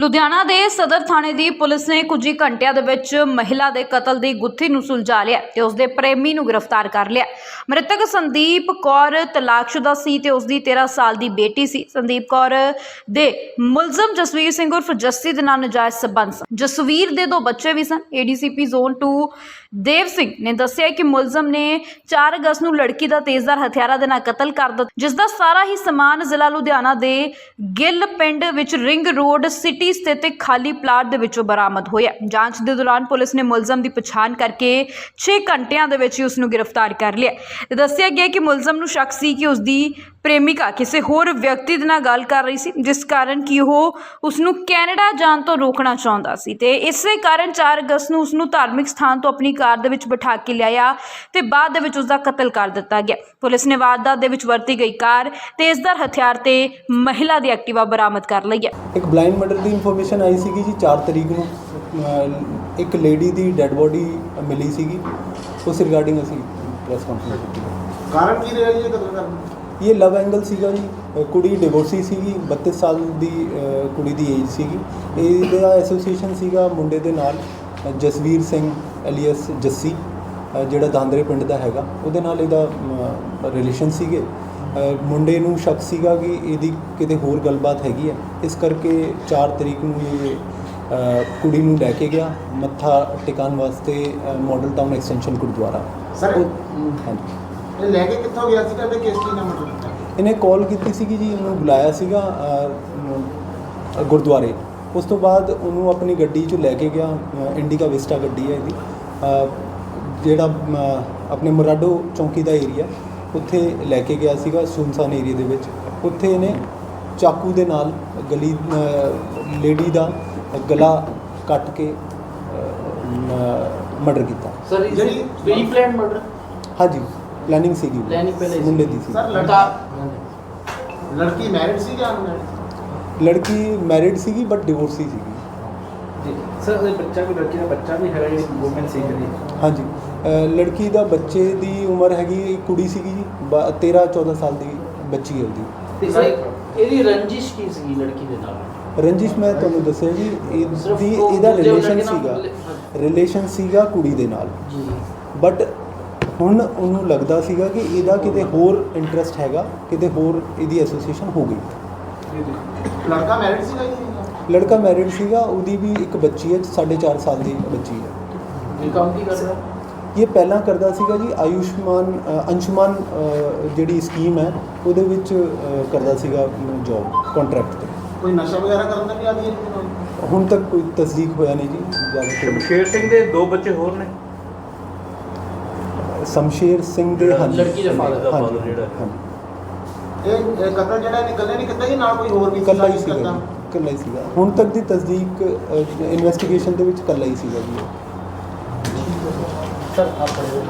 ਲੁਧਿਆਣਾ ਦੇ ਸਦਰ ਥਾਣੇ ਦੀ ਪੁਲਿਸ ਨੇ ਕੁਝ ਹੀ ਘੰਟਿਆਂ ਦੇ ਵਿੱਚ ਮਹਿਲਾ ਦੇ ਕਤਲ ਦੀ ਗੁੱਥੀ ਨੂੰ ਸੁਲਝਾ ਲਿਆ ਤੇ ਉਸ ਦੇ ਪ੍ਰੇਮੀ ਨੂੰ ਗ੍ਰਿਫਤਾਰ ਕਰ ਲਿਆ। ਮ੍ਰਿਤਕ ਸੰਦੀਪ ਕੌਰ ਤਲਾਕਸ਼ੁਦਾ ਸੀ ਤੇ ਉਸ ਦੀ 13 ਸਾਲ ਦੀ ਬੇਟੀ ਸੀ। ਸੰਦੀਪ ਕੌਰ ਦੇ ਮੁਲਜ਼ਮ ਜਸਵੀਰ ਸਿੰਘ ਉਰਫ ਜੱਸੀ ਦੇ ਨਾਲ ਨਜਾਇਜ਼ ਸਬੰਧ ਸਨ। ਜਸਵੀਰ ਦੇ ਦੋ ਬੱਚੇ ਵੀ ਸਨ। ਏਡੀਸੀਪੀ ਜ਼ੋਨ 2 ਦੇਵ ਸਿੰਘ ਨੇ ਦੱਸਿਆ ਕਿ ਮੁਲਜ਼ਮ ਨੇ 4 ਅਗਸਤ ਨੂੰ ਲੜਕੀ ਦਾ ਤੇਜ਼ਧਾਰ ਹਥਿਆਰਾਂ ਦੇ ਨਾਲ ਕਤਲ ਕਰ ਦਿੱਤਾ। ਜਿਸ ਦਾ ਸਾਰਾ ਹੀ ਸਮਾਨ ਜ਼ਿਲ੍ਹਾ ਲੁਧਿਆਣਾ ਦੇ ਗਿੱਲ ਪਿੰਡ ਵਿੱਚ ਰਿੰਗ ਰੋਡ ਸਿਟੀ ਸਥਿਤ ਇੱਕ ਖਾਲੀ ਪਲਾਟ ਦੇ ਵਿੱਚੋਂ ਬਰਾਮਦ ਹੋਇਆ ਜਾਂਚ ਦੇ ਦੌਰਾਨ ਪੁਲਿਸ ਨੇ ਮੁਲਜ਼ਮ ਦੀ ਪਛਾਣ ਕਰਕੇ 6 ਘੰਟਿਆਂ ਦੇ ਵਿੱਚ ਹੀ ਉਸ ਨੂੰ ਗ੍ਰਿਫਤਾਰ ਕਰ ਲਿਆ ਤੇ ਦੱਸਿਆ ਗਿਆ ਕਿ ਮੁਲਜ਼ਮ ਨੂੰ ਸ਼ੱਕ ਸੀ ਕਿ ਉਸ ਦੀ ਪ੍ਰੇਮਿਕਾ ਕਿਸੇ ਹੋਰ ਵਿਅਕਤੀ ਦੇ ਨਾਲ ਗੱਲ ਕਰ ਰਹੀ ਸੀ ਜਿਸ ਕਾਰਨ ਕਿ ਉਹ ਉਸ ਨੂੰ ਕੈਨੇਡਾ ਜਾਣ ਤੋਂ ਰੋਕਣਾ ਚਾਹੁੰਦਾ ਸੀ ਤੇ ਇਸੇ ਕਾਰਨ 4 ਅਗਸਤ ਨੂੰ ਉਸ ਨੂੰ ਧਾਰਮਿਕ ਸਥਾਨ ਤੋਂ ਆਪਣੀ ਕਾਰ ਦੇ ਵਿੱਚ ਬਿਠਾ ਕੇ ਲਿਆਇਆ ਤੇ ਬਾਅਦ ਦੇ ਵਿੱਚ ਉਸ ਦਾ ਕਤਲ ਕਰ ਦਿੱਤਾ ਗਿਆ। ਪੁਲਿਸ ਨੇ ਵਾਰਦਾਤ ਦੇ ਵਿੱਚ ਵਰਤੀ ਗਈ ਕਾਰ ਤੇਜ਼ਧਾਰ ਹਥਿਆਰ ਤੇ ਮਹਿਲਾ ਦੀ ਐਕਟਿਵਾ ਬਰਾਮਦ ਕਰ ਲਈ ਹੈ। ਇੱਕ ਬਲਾਈਂਡ ਮਰਡਰ ਦੀ ਇਨਫੋਰਮੇਸ਼ਨ ਆਈ ਸੀਗੀ ਜੀ 4 ਤਰੀਕ ਨੂੰ ਇੱਕ ਲੇਡੀ ਦੀ ਡੈੱਡ ਬੋਡੀ ਮਿਲੀ ਸੀਗੀ। ਉਸ ਰਿਗਾਰਡਿੰਗ ਅਸੀਂ ਪ੍ਰੈਸ ਕਾਨਫਰੰਸ ਕੀਤੀ। ਕਾਰਨ ਕੀ ਰਿਹਾ ਜੀ ਇਹ ਕਤਲ ਕਰਨ? ਦਾ? ਇਹ ਲਵ ਐਂਗਲ ਸੀਗਾ ਜੀ। ਕੁੜੀ ਡਿਵੋਰਸੀ ਸੀਗੀ 32 ਸਾਲ ਦੀ ਕੁੜੀ ਦੀ ਏਜ ਸੀਗੀ। ਇਹਦਾ ਐਸੋਸੀਏਸ਼ਨ ਸੀਗਾ ਮੁੰਡੇ ਦੇ ਨਾਲ ਜਸਵੀਰ ਸਿੰਘ ਐਲੀਅਸ ਜੱਸੀ ਜਿਹੜਾ ਦਾਂਦਰੇ ਪਿੰਡ ਦਾ ਹੈਗਾ। ਉਹਦੇ ਨਾਲ ਇਹਦਾ ਰਿਲੇਸ਼ਨ ਸੀਗੇ। ਮੁੰਡੇ ਨੂੰ ਸ਼ੱਕ ਸੀਗਾ ਕਿ ਇਹਦੀ ਕਿਤੇ ਹੋਰ ਗੱਲਬਾਤ ਹੈਗੀ ਹੈ। ਇਸ ਕਰਕੇ 4 ਤਰੀਕ ਨੂੰ ਇਹ ਕੁੜੀ ਨੂੰ ਲੈ ਕੇ ਗਿਆ। ਮੱਥਾ ਟਿਕਾਣ ਵਾਸਤੇ model town extension gurdwara. Sir ਹਾਂਜੀ। ਇਹ ਲੈ ਕੇ ਕਿੱਥੋਂ ਗਿਆ ਸੀ ਕਹਿੰਦੇ ਕਿਸ ਚੀਜ਼ ਨਾਲ ਮਤਲਬ ਇਹਨੇ ਕਾਲ ਕੀਤੀ ਸੀਗੀ ਜੀ ਉਹਨੂੰ ਬੁਲਾਇਆ ਸੀਗਾ ਅਹ, ਗੁਰਦੁਆਰੇ। ਉਸ ਤੋਂ ਬਾਅਦ ਉਹਨੂੰ ਆਪਣੀ ਗੱਡੀ 'ਚ ਲੈ ਕੇ ਗਿਆ ਅਹ, ਇੰਡੀਕਾ ਵਿਸਟਾ ਗੱਡੀ ਹੈ ਇਹਦੀ। ਅਹ, ਜਿਹੜਾ ਅਮ, ਆਪਣੇ ਮਰਾਡੋ ਚੌਂਕੀ ਦਾ ਏਰੀਆ ਉੱਥੇ ਲੈ ਕੇ ਗਿਆ ਸੀਗਾ ਸੁਨਸਾਨ ਏਰੀਆ ਦੇ ਵਿੱਚ। ਉੱਥੇ ਇਹਨੇ ਚਾਕੂ ਦੇ ਨਾਲ ਗਲੀ ਲੇਡੀ ਦਾ ਗਲਾ ਕੱਟ ਕੇ ਮਰਡਰ ਕੀਤਾ। ਸਰ ਜਿਹੜੀ- ਪ੍ਰੀ ਪਲਾਨ ਮਰਡਰ ਹਾਂਜੀ। ਪਲੈਨਿੰਗ ਸੀਗੀ Planning ਪਹਿਲੇ ਸੀ। ਮੁੰਡੇ ਦੀ ਸੀ ਸਰ ਲੜਕਾ ਲੜਕੀ ਮੈਰਿਡ ਸੀ ਜਾਂ ਅਨਮੈਰਿਡ ਲੜਕੀ ਮੈਰਿਡ ਸੀਗੀ ਬਟ ਡਿਵੋਰਸੀ ਸੀਗੀ। ਜੀ। ਸਰ ਇਹ ਬੱਚਾ ਕੋਈ ਲੜਕੀ ਦਾ ਬੱਚਾ ਵੀ ਹੈਗਾ ਜਿਹੜੀ ਵੂਮਨ ਸੀ ਜਿਹੜੀ? ਹਾਂਜੀ। ਅਹ ਲੜਕੀ ਦਾ ਬੱਚੇ ਦੀ ਉਮਰ ਹੈਗੀ ਕੁੜੀ ਸੀਗੀ ਜੀ 13 14 ਸਾਲ ਦੀ ਬੱਚੀ ਹੈ ਉਹਦੀ। ਤੇ ਸਰ ਇਹਦੀ ਰੰਜਿਸ਼ ਕੀ ਸੀ ਲੜਕੀ ਦੇ ਨਾਲ? ਰੰਜਿਸ਼ ਮੈਂ ਤੁਹਾਨੂੰ ਦੱਸਿਆ ਜੀ ਸਿਰਫ ਇਹਦੀ ਉਹ ਇਹਦਾ ਦੂਜੇ ਰਿਲੇਸ਼ਨ ਲੜਕੇ ਨਾਲ ਸੀਗਾ। ਰਿਲੇ- ਰਿਲੇਸ਼ਨ ਸੀਗਾ ਕੁੜੀ ਦੇ ਨਾਲ। ਜੀ। ਬਟ ਹੁਣ ਉਹਨੂੰ ਲੱਗਦਾ ਸੀਗਾ ਕਿ ਇਹਦਾ ਕਿਤੇ ਹੋਰ ਇੰਟਰਸਟ ਹੈਗਾ ਕਿਤੇ ਹੋਰ ਇਹਦੀ ਐਸੋਸੀਏਸ਼ਨ ਹੋ ਗਈ। ਲੜਕਾ ਮੈਰਿਡ ਸੀਗਾ ਜੀ? ਲੜਕਾ ਮੈਰਿਡ ਸੀਗਾ ਉਹਦੀ ਵੀ ਇੱਕ ਬੱਚੀ ਹੈ 4.5 ਸਾਲ ਦੀ ਬੱਚੀ ਹੈ। ਇਹ ਕੰਮ ਕੀ ਕਰਦਾ? ਇਹ ਪਹਿਲਾਂ ਕਰਦਾ ਸੀਗਾ ਜੀ ਆਯੁਸ਼ਮਾਨ ਅੰਸ਼ੁਮਾਨ ਜਿਹੜੀ ਸਕੀਮ ਹੈ ਉਹਦੇ ਵਿੱਚ ਕਰਦਾ ਸੀਗਾ ਜੌਬ ਕੰਟਰੈਕਟ ਤੇ। ਕੋਈ ਨਸ਼ਾ ਵਗੈਰਾ ਕਰਨ ਦਾ ਵੀ ਆਦੀ ਹੈ? ਹੁਣ ਤੱਕ ਕੋਈ ਤਸਦੀਕ ਹੋਇਆ ਨਹੀਂ ਜੀ ਜ਼ਿਆਦਾ ਕੋਈ ਸ਼ਮਸ਼ੇਰ ਸਿੰਘ ਦੇ ਦੋ ਬੱਚੇ ਹੋਰ ਨੇ। ਸ਼ਮਸ਼ੇਰ ਸਿੰਘ ਦੇ ਹਾਂਜੀ ਲੜਕੀ ਦੇ father ਦਾ father ਜਿਹੜਾ। ਹਾਂਜੀ ਇਹ ਇਹ ਕਤਲ ਜਿਹੜਾ ਇਹਨੇ ਇਕੱਲੇ ਨਹੀਂ ਕੀਤਾ ਜੀ ਨਾਲ ਕੋਈ ਹੋਰ ਵੀ ਇਕੱਲਾ ਹੀ ਸੀਗਾ ਜੀ, ਇਕੱਲਾ ਹੀ ਸੀਗਾ ਹੁਣ ਤੱਕ ਦੀ ਤਸਦੀਕ ਇਨਵੈਸਟੀਗੇਸ਼ਨ ਦੇ ਵਿੱਚ ਇਕੱਲਾ ਹੀ ਸੀਗਾ ਜੀ। ਸਰ ਆਪਣੇ